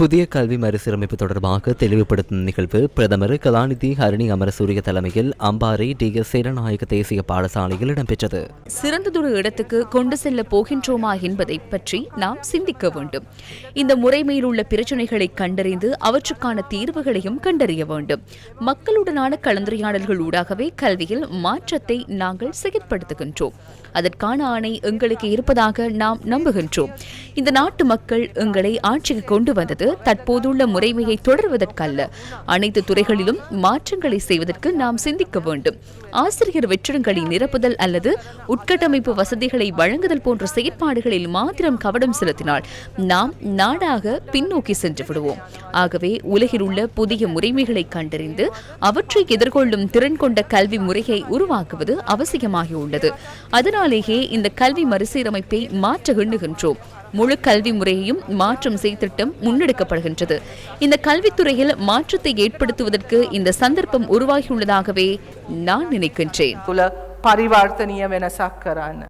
புதிய கல்வி மறுசீரமைப்பு தொடர்பாக தெளிவுபடுத்தும் நிகழ்வு பிரதமர் கலாநிதி ஹரணி அமரசூரிய தலைமையில் அம்பாறை டி எஸ் சேரநாயக தேசிய பாடசாலையில் இடம்பெற்றது. சிறந்ததொரு இடத்துக்கு கொண்டு செல்ல போகின்றோமா என்பதை பற்றி நாம் சிந்திக்க வேண்டும். இந்த முறைமையில் உள்ள பிரச்சனைகளை கண்டறிந்து அவற்றுக்கான தீர்வுகளையும் கண்டறிய வேண்டும். மக்களுடனான கலந்துரையாடல்கள் ஊடாகவே கல்வியில் மாற்றத்தை நாங்கள் செயற்படுத்துகின்றோம். அதற்கான ஆணை எங்களுக்கு இருப்பதாக நாம் நம்புகின்றோம். இந்த நாட்டு மக்கள் எங்களை ஆட்சிக்கு கொண்டு வந்தது தற்போதுள்ள முறைமையை தொடர்வதற்கல்ல. அனைத்து துறைகளிலும் மாற்றங்களை செய்வதற்கு நாம் சிந்திக்க வேண்டும். ஆசிரியர் வெற்றிடங்களை நிரப்புதல் அல்லது உட்கட்டமைப்பு வசதிகளை வழங்குதல் போன்ற செயற்பாடுகளில் மாத்திரம் கவனம் செலுத்தினால் நாம் நாடாக பின்னோக்கி சென்று விடுவோம். ஆகவே உலகில் உள்ள புதிய முறைமைகளை கண்டறிந்து அவற்றை எதிர்கொள்ளும் திறன் கொண்ட கல்வி முறையை உருவாக்குவது அவசியமாகியுள்ளது. அதனாலேயே இந்த கல்வி மறுசீரமைப்பை மாற்ற எண்ணுகின்றோம். முழு கல்வி முறையையும் மாற்றம் செய்திட்டம் முன்னெடுக்கப்படுகின்றது. இந்த கல்வித்துறையில் மாற்றத்தை ஏற்படுத்துவதற்கு இந்த சந்தர்ப்பம் உருவாகியுள்ளதாகவே நான் நினைக்கின்றேன். பரிவர்த்தனீய என கரான